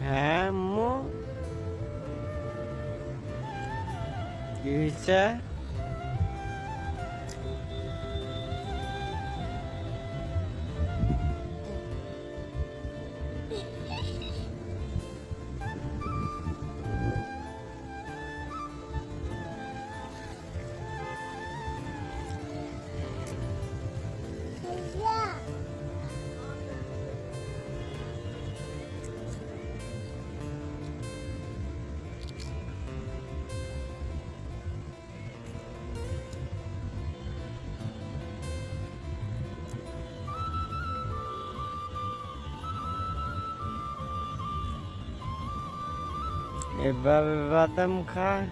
Hem mu? Yüze Ibabatam ka.